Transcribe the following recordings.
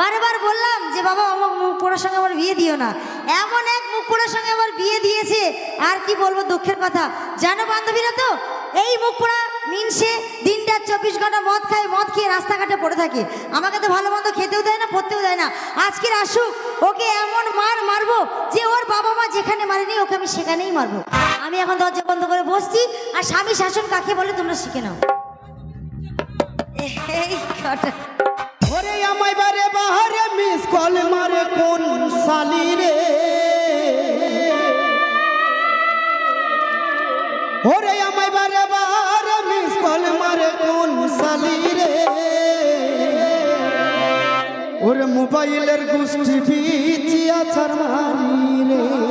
বারবার বললাম যে, বাবা, আমার মুখ পোড়ার সঙ্গে আমার বিয়ে দিও না। এমন এক মুখ পোড়ার সঙ্গে আমার বিয়ে দিয়েছে। আর কি বলব, দুঃখের কথা। জানো বান্ধবীরা তো, এই মুখ পোড়া মিনসে দিনটা চব্বিশ ঘণ্টা মদ খায়, মদ খেয়ে রাস্তাঘাটে পড়ে থাকে। আমাকে তো ভালো মন্দ খেতেও দেয় না, পড়তেও দেয় না। আজকের আসুক, ওকে এমন মার মারবো যে, ওর বাবা মা যেখানে মারেনি, ওকে আমি সেখানেই মারবো। আমি এখন দরজা বন্ধ করে বসছি, আর স্বামী শাসন কাকে বলে তোমরা শিখে নাও। এই আমায় বারে বাহারে মিস কল মারে কোন সালি রে? ওরে আমায় বারে বাহারে মিস কল মারে কোন সালি রে? ওরে মোবাইলের গোষ্ঠী পিছিয়া ছাড় মারি রে।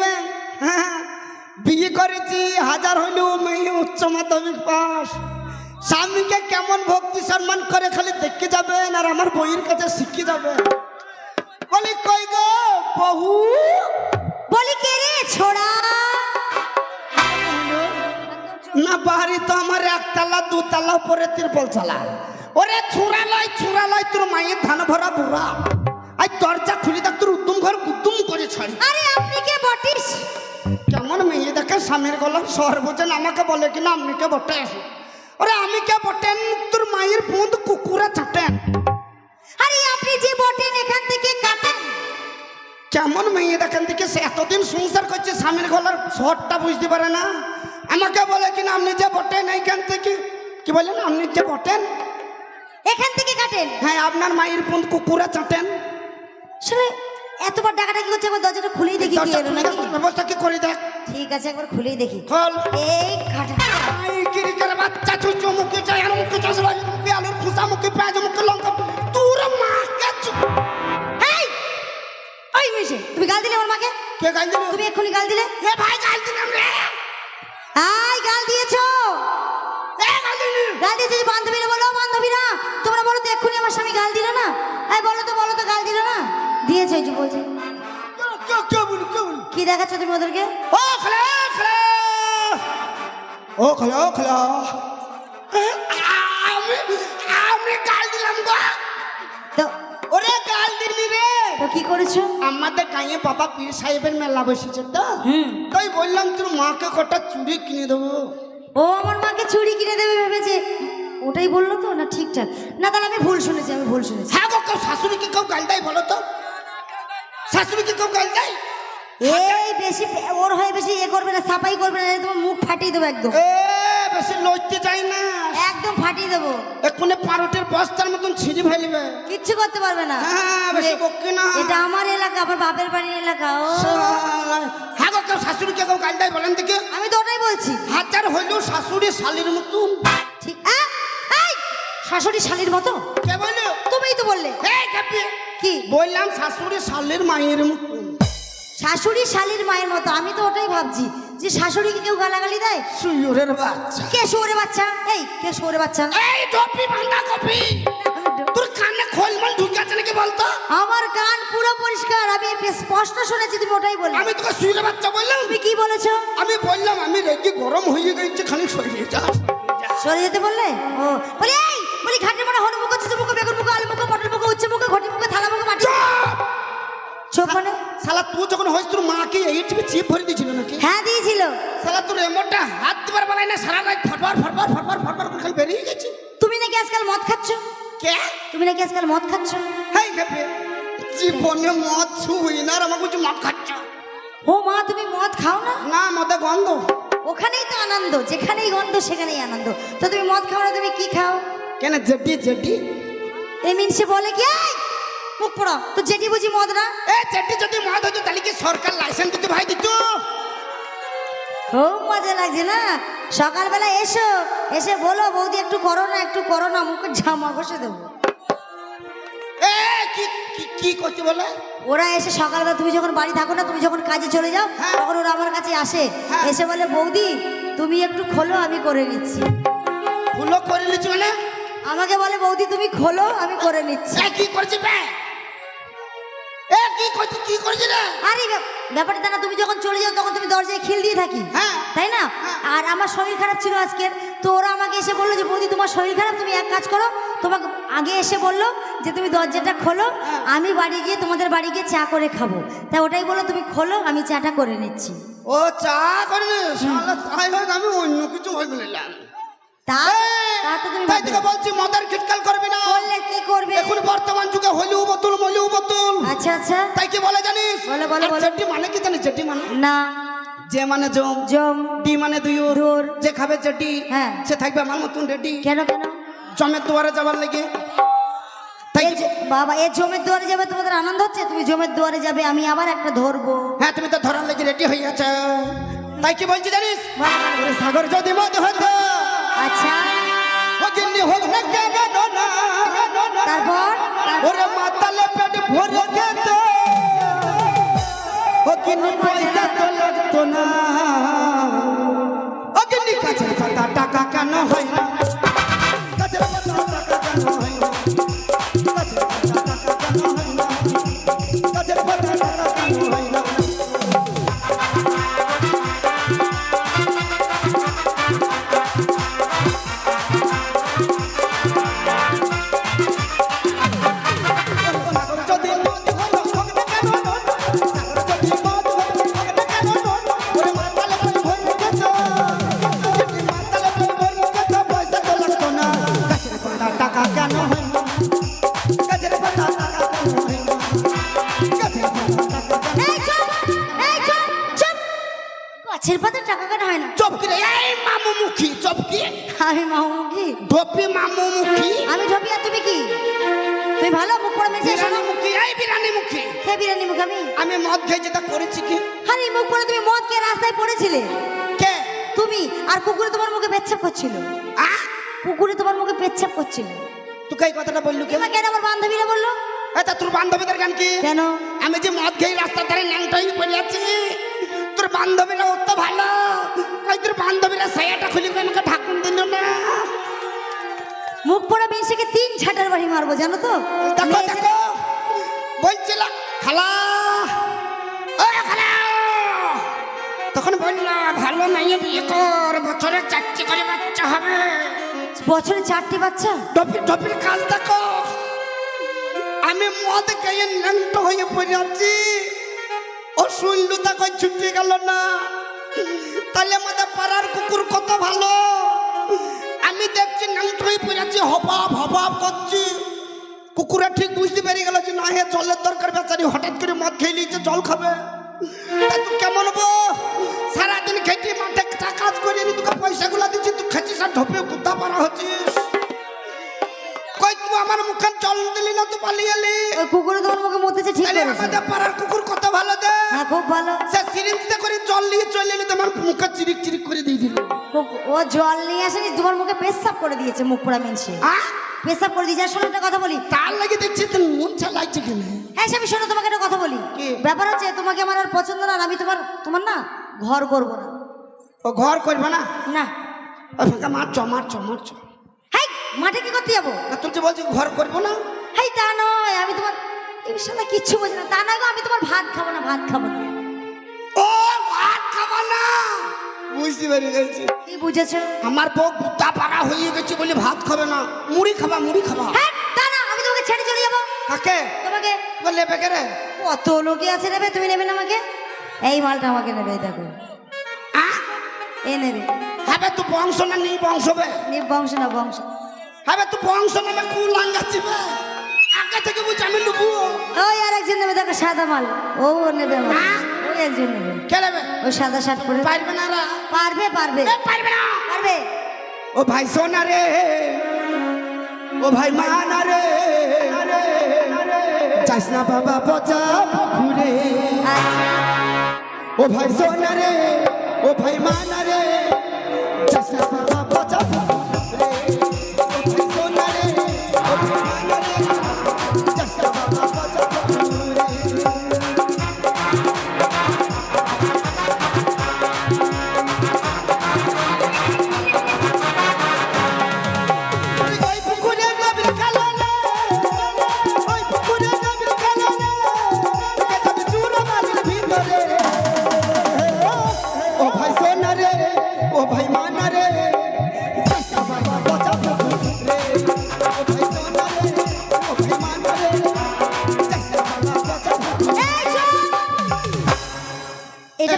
দেখবে হ্যাঁ। বিয়ে করেছি হাজার হইলেও মেয়ে উচ্চ মাধ্যমিক পাস। স্বামীকে কেমন ভক্তি সম্মান করে খালি দেখতে যাবেন আর আমার বইয়ের কাছে শিখে যাবেন। বলি কই গো বহু বলি কে রে ছোড়া? না বাড়ি তো আমার একতলা দুতলা উপরে তিরপল চালা। ওরে ছুরা লয় ছুরা লয় তোর মায়ের ধান ভরা বুড়া। আজ দরজা খুলে দেখ তোর উদ্যম ঘর উদ্যম করে ছাড়ি। আরে বটিস। কেমন মেয়ে দেখে স্বামীর গলার শহর বোঝেন আমাকে বলে কিনা আপনি কে বটে? ওরে আমি কে বটেন? তোর মায়ের বুঁদ কুকুরে চাটেন। আরে আপনি যে বটেন এখান থেকে কাটেন। কেমন মেয়ে দেখেন দিকে সে এতদিন সংসার করছে স্বামীর গলার শহরটা বুঝতে পারে না। আমাকে বলে কিনা আপনি যে বটেন এইখান থেকে কি বলেন আপনি যে বটেন? এখান থেকে কাটেন। হ্যাঁ আপনার মায়ের বুঁদ কুকুরে চাটেন। শুনে এতবার ডাকাডাকি করছে একবার দরজাটা খুলেই দেখি কি এলো। নাকি ব্যবস্থা কি করে দেখ। ঠিক আছে একবার খুলেই দেখি। খোল। এই কাটা। আই কিরিকের বাচ্চা চুচু মুখে চাই আর মুখে চাষ লাগে মুখে আলুর ফুসা মুখে পেঁয়াজ মুখে লঙ্কা। তোর মাকে চু এই! ওই মিশে তুমি গাল দিলে আমার মাকে? কে গাল দিল? তুমি এক্ষুনি গাল দিলে? এ ভাই গাল দিলাম রে। আই গাল দিয়েছ। এ গাল দিলি। গাল দিয়েছ বান্ধবীরা বলো বান্ধবীরা। তোমরা বলো তো এক্ষুনি আমার স্বামী গাল দিল না? এই বলো তো বলো তো গাল দিল না? দিয়েছে ওই যে বলছে। কে দেখাচ্ছ তুমি ওদেরকে? ও খলে খলে। ও খলে ও খলে। আমি আমি গাল দিলাম গো। তো ওরে গাল দিলি রে। তো কি করেছ? আমাদের গাঁয়ে বাবা পীর সাহেবের মেলা বসেছে তো। তাই বললাম তোর মাকে কটা চুড়ি কিনে দেবো। ও আমার মাকে চুড়ি কিনে দেবে ভেবেছে। ওটাই বলল তো না ঠিকঠাক? না তাহলে আমি ভুল শুনেছি আমি ভুল শুনেছি। হ্যাঁ গো কেউ শাশুড়িকে কেউ গাল দেয় বলো তো। শাশুড়িকে কেউ গাল দেয়? এই বেশি ওর হয়ে বেশি এ করবে না সাফাই করবে না তোমার মুখ ফাটিয়ে দেবো একদম। এ বেশি লইতে যাই না। একদম ফাটিয়ে দেবো। এক্ষুনি পারোটের বস্তার মতন ছিঁড়ি ফেলবে। কিচ্ছু করতে পারবে না। হ্যাঁ, বেশি এ- বকি না। এটা আমার এলাকা আমার বাপের বাড়ির এলাকা ও। হ্যাঁ গো কেউ শাশুড়িকে কেউ গাল দেয় বলেন দিকে আমি তো ওটাই বলছি। হাজার হইলেও শাশুড়ি শালির মতন। ঠিক এই, শাশুড়ি শালির মতো? কে বলল? তুমিই তো বললে। কি? বললাম শাশুড়ি শালির মায়ের মতন শাশুড়ি শালির মায়ের মতো আমি তো ওটাই ভাবছি যে শাশুড়িকে কেউ গালাগালি দেয়? সুয়রের বাচ্চা। কে শোরে বাচ্চা? এই কে শোরে বাচ্চা? এই টপি বাঁধা কপি। তোর কানে খোলমল ঢুকে আছে নাকি বলতো? আমার কান পুরো পরিষ্কার আমি স্পষ্ট শুনেছি তুমি ওটাই বললে। আমি তোকে সুইরে বাচ্চা বললাম? তুমি কি বলেছ? আমি বললাম আমি রেগে গরম হয়ে গেছে খালি সরিয়ে যা সরে যেতে বললে? ও বলি এই বলি ঘাটে মানে হলুদ মুখো চিজু মুখো বেগুন মুখো আলু মুখো পটল মুখো উচ্ছে মুখো ঘটি মুখো থালা মুখো মাটি! চোখ মানে? শালা তুই যখন হয়েছ তোর মাকে এই টিভি চিপ ভরে দিয়েছিল নাকি? হ্যাঁ দিয়েছিল। শালা তোর এমনটা হাত দিবার বেলায় না সারা রাত ফটবার ফটবার ফটবার ফটবার করে খালি বেরিয়ে গেছে। তুমি নাকি আজকাল মদ খাচ্ছ? কে? তুমি নাকি আজকাল মদ খাচ্ছ? হেই খেপে জীবনে মদ ছুঁই না আর আমাকে মদ খাচ্ছ। ও মা তুমি মদ খাও না? না মদে গন্ধ। ওখানেই তো আনন্দ যেখানেই গন্ধ সেখানেই আনন্দ। তো তুমি মদ খাও না তুমি কি খাও? কেন জেটি জেটি এই মিনসে বলে কি মুখ পড়ো তো যেটি বুঝি মদ না? এ জেটি যদি মদ হতো তাহলে কি সরকার লাইসেন্স দিতে ভাই দিত? খুব মজা লাগছে না? সকালবেলা এসো এসে বলো বৌদি একটু করো না একটু করো না মুখে জামা বসে দেবো। এ কি করতে বলে? ওরা এসে সকালবেলা তুমি যখন বাড়ি থাকো না তুমি যখন কাজে চলে যাও হ্যাঁ। তখন ওরা আমার কাছে আসে। হ্যাঁ। এসে বলে বৌদি তুমি একটু খোলো আমি করে নিচ্ছি। ফুলো করে নিচ্ছি মানে? আমাকে বলে বৌদি তুমি খোলো আমি করে নিচ্ছি। কি করছি কি করছি কি করছি আরে ব্যাপ- ব্যাপারটা না তুমি যখন চলে যাও তখন তুমি দরজায় খিল দিয়ে থাকি। হ্যাঁ। তাই না? হ্যাঁ। আর আমার শরীর খারাপ ছিল আজকের। তো ওরা আমাকে এসে বলল যে বৌদি তোমার শরীর খারাপ তুমি এক কাজ করো। তোমাকে আগে এসে বলল যে তুমি দরজাটা খোলো হ্যাঁ। আমি বাড়ি গিয়ে তোমাদের বাড়ি গিয়ে চা করে খাব। তাই ওটাই বলো তুমি খোলো আমি চাটা করে নিচ্ছি। ও চা করে আমি অন্য কিছু হয়ে বললাম তা তা তো তাই। তোকে বলছি মদার খিটকাল করবি না। করলে কি করবে? এখন বর্তমান যুগে হলিউ বোতল মলিউ বোতল আচ্ছা আচ্ছা। তাই কি বলে জানিস? বলো, মানে কি জানিস? চেটি মানে? না। যে মানে জম। জম। ডি মানে দুয়োর। যে খাবে চেটি হ্যাঁ। সে থাকবে আমার মতন রেডি। কেন কেন? জমের দুয়ারে যাবার লেগে। বাবা এ জমের দুয়ারে যাবে তোমাদের আনন্দ হচ্ছে? তুমি জমের দুয়ারে যাবে আমি আবার একটা ধরবো। হ্যাঁ তুমি তো ধরার লেগে রেডি হয়ে গেছ তাই কি বলছি জানিস। ওরে সাগর যদি মদ হতো আচ্ছা। ও গিন্নি হোক না কেন না তারপর? ওরে মাতালে পেট ভরে খেত ও গিন্নি পয়সা তো লাগতো না। ও গিন্নি কাছে টাকা কেন হয় ধপি মামু মুখী। আমি ঢপি আর তুমি কি? তুমি ভালো মুখ পড়ে মেরেছে শোনো বিরানি মুখী এই বিরানি মুখী খেয়ে বিরিয়ানি মুখ আমি? আমি মদ খেয়ে যেটা করেছি কি? আরে মুখ পড়ে তুমি মদ খেয়ে রাস্তায় পড়েছিলে। কে? তুমি? আর কুকুরে তোমার মুখে পেচ্ছাপ করছিল। আ? কুকুরে তোমার মুখে পেচ্ছাপ করছিল। তোকে এই কথাটা বললু কে? কেন কেন আমার বান্ধবীরা বলল? এটা তোর বান্ধবীদের গান কি? কেন? আমি যে মদ খেয়ে রাস্তার ধারে ন্যাংটাই পড়ে আছি তোর বান্ধবীরা অত ভালো। ওই তোর বান্ধবীরা সায়াটা খুলে আমাকে ঢাকুন দিল না? মুখ পড়া বেশিকে তিন ঝাঁটার বাড়ি মারবো জানো তো? দেখো দেখো। বলছিল খালা ও খালা তখন বলল ভালো মাইয়ে বিয়ে কর বছরে চারটি করে বাচ্চা হবে। বছরে চারটি বাচ্চা? টপির টপির কাজ দেখো। আমি মদ খেয়ে ন্যাংট হয়ে পড়ে আছি। ও শুনলু তাকে ছুটি গেল না। তাহলে আমাদের পাড়ার কুকুর কত ভালো। আমি দেখছি পড়ে আছি হবাব হবাব করছি। কুকুরে ঠিক বুঝতে পেরে গেল যে না হে জলের দরকার বেচারি হঠাৎ করে মদ খেয়ে নিয়েছে জল খাবে। তুই কেমন বো সারাদিন খেটে মাঠে কাজ করে নি তোকে পয়সাগুলো দিচ্ছি তুই খেছিস ধপে কুত্তা পারা হচ্ছিস। কই তুই আমার মুখে জল দিলি না তো পালিয়ে এলি? ওই কুকুরে তোমার মুখে মতেছে ঠিক করেছে। আমাদের পাড়ার কুকুর কত ভালো দে হ্যাঁ খুব ভালো। সে সিরিঞ্জতে করে জল নিয়ে চলে এলি তোমার মুখে চিরিক চিরিক করে দিয়ে দিল। ও জল নিয়ে আসেনি তোমার মুখে পেশাব করে দিয়েছে মুখ পোড়া মেনছে। পেশাব করে দিয়েছে শোনো একটা কথা বলি। তার লাগে দেখছি তো মন চালাইছে কেন? হ্যাঁ স্বামী শোনো তোমাকে একটা কথা বলি। কি? ব্যাপার হচ্ছে তোমাকে আমার আর পছন্দ না আমি তোমার তোমার না ঘর করব না। ও ঘর করবে না? না। ও ফাঁকা মারছ মারছ মারছ। হাই মাঠে কি করতে যাব? না তুই যে বলছি ঘর করব না? হাই তা নয় আমি তোমার এই বিষয়ে কিচ্ছু বুঝি না। তা নয় গো আমি তোমার ভাত খাব না ভাত খাব না। বুঝতে পেরে গেছি কি বুঝেছ? আমার বউ গুত্তা পাড়া হয়ে গেছে বলে ভাত খাবে না। মুড়ি খাবা মুড়ি খাবা। হ্যাঁ তা না আমি তোমাকে ছেড়ে চলে যাব। কাকে? তোমাকে। বললে বেকারে কত লোকে আছে নেবে তুমি নেবে না আমাকে? এই মালটা আমাকে নেবে দেখো। এ নেবে। হবে তুই বংশ না নেই বংশ বে। নি বংশ না বংশ। হবে তুই বংশ না কু লাঙ্গাচ্ছি বে। আগে থেকে বুঝি আমি লুবু। ওই আর একজন নেবে দেখো সাদা মাল। ও নেবে আমার ওই একজন নেবে কে নেবে ওই সাদা শার্ট পরে পারবে না রা। পারবে পারবে। পারবে না। পারবে। ও ভাই সোনা রে। ও ভাই মানা রে। যাস না বাবা পচা ঘুরে ও ভাই সোনা রে। ও ভাই মানা রে। যাস না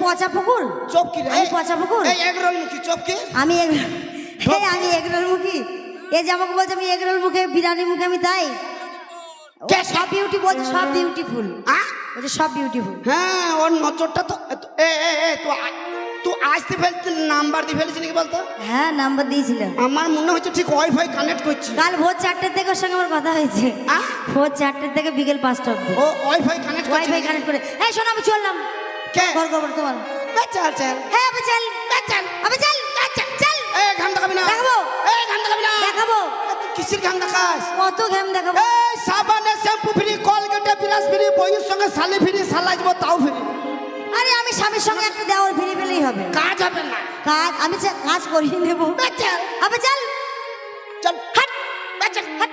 পচা পুকুর? চোপ কি আমি পচা পুকুর? এই এগরোল মুখী চোপ কি আমি এই আমি এগরোল মুখী এ যে আমাকে বলছে আমি এগরোল মুখে বিরিয়ানি মুখে আমি তাই? সব বিউটি বলছে সব বিউটিফুল বলছে সব বিউটিফুল হ্যাঁ ওর নজরটা তো এ এ এ আ- তুই আসতে ফেলতে নাম্বার দিয়ে ফেলেছি নাকি বলতো? হ্যাঁ নাম্বার দিয়েছিলাম আমার মনে হচ্ছে ঠিক ওয়াইফাই কানেক্ট করছি। কাল ভোর চারটের থেকে ওর সঙ্গে আমার কথা হয়েছে? ভোর চারটের থেকে বিকেল পাঁচটা অব্দি ও ওয়াইফাই কানেক্ট ওয়াইফাই কানেক্ট করে এই শোনো আমি চললাম। কে? ঘর খবর তোমার চল চল। হ্যাঁ আবে চল চল আবে চল। চল চল এই ঘাম দেখাবি না। দেখাবো। এই ঘাম দেখাবি না। দেখাবো। তুই কিসের ঘাম দেখাস? কত ঘেম দেখাবো? এই সাবানে শ্যাম্পু ফ্রি কলগেটে বিরাস ফ্রি বইয়ের সঙ্গে শালি ফ্রি সালাজবো তাও ফ্রি। আরে আমি স্বামীর সঙ্গে একটা দেওয়ার ফিরে পেলেই হবে। কাজ হবে না। কাজ? আমি যে কাজ করিয়ে নেব চল আবে চল। চল। হাট। চল হাট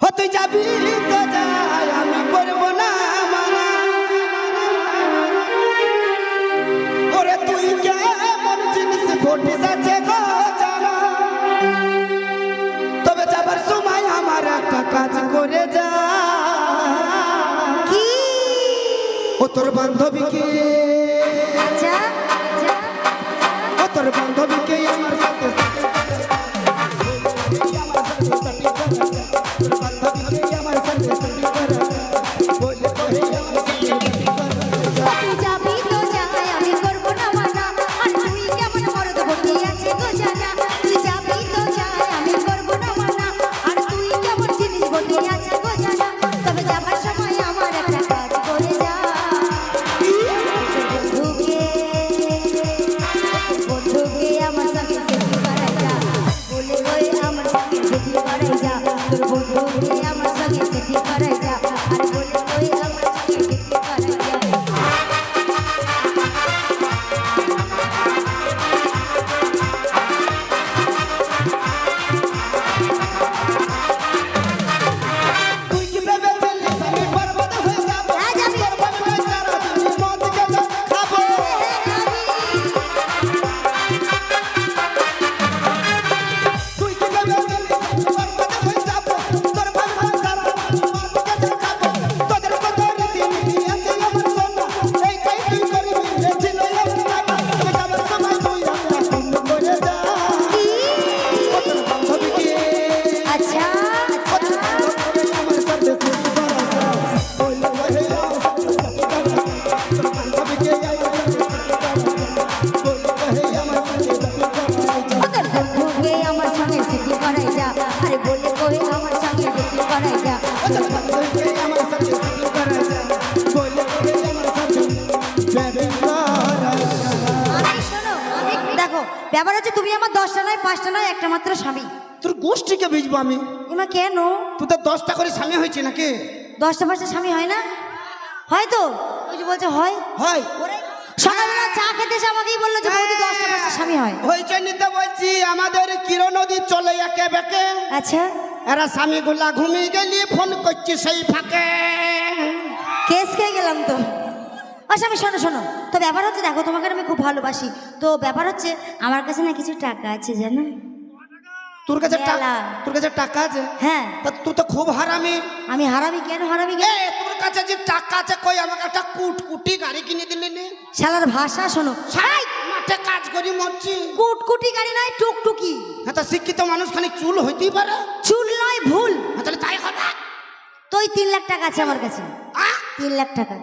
হ তুই যাবি তো যাই বান্ধবীকে আচ্ছা। ও তোর বান্ধবীকে আমার সাথে ব্যাপার হচ্ছে তুমি আমার দশটা নয় পাঁচটা নয় একটা মাত্র স্বামী। তোর গোষ্ঠীকে ভিজবো আমি? এমা কেন তুই তো দশটা করে স্বামী হয়েছে নাকি? দশটা পাঁচটা স্বামী হয় না? হয় তো? ওই যে বলছে হয়। হয়। সকালবেলা চা খেতে এসে আমাকেই বলল যে বৌদি দশটা পাঁচটা স্বামী হয়। ওই জন্যই তো বলছি আমাদের কিরো নদী চলে একে বেকে। আচ্ছা। এরা স্বামী গুলা ঘুমিয়ে গেলি ফোন করছি সেই ফাঁকে। কেস খেয়ে গেলাম তো। ও স্বামী শোনো শোনো। তো ব্যাপার হচ্ছে দেখো তোমাকে আমি খুব ভালোবাসি। তো ব্যাপার হচ্ছে আমার কাছে না কিছু টাকা আছে জানো? তোর কাছে টাকা তোর কাছে টাকা আছে? হ্যাঁ। তা তুই তো খুব হারামি। আমি হারামি কেন হারামি এ কেন তোর কাছে যে টাকা আছে কই আমাকে একটা কুট কুটি গাড়ি কিনে দিলি নি? শালার ভাষা শোনো। সাই মাঠে কাজ করি মরছি। কুটকুটি গাড়ি নয় টুকটুকি। হ্যাঁ তা শিক্ষিত মানুষ খালি চুল হইতেই পারে। চুল নয় ভুল। হ্যাঁ, তাহলে তাই হবে। তো ওই তিন লাখ টাকা আছে আমার কাছে? তিন লাখ টাকা।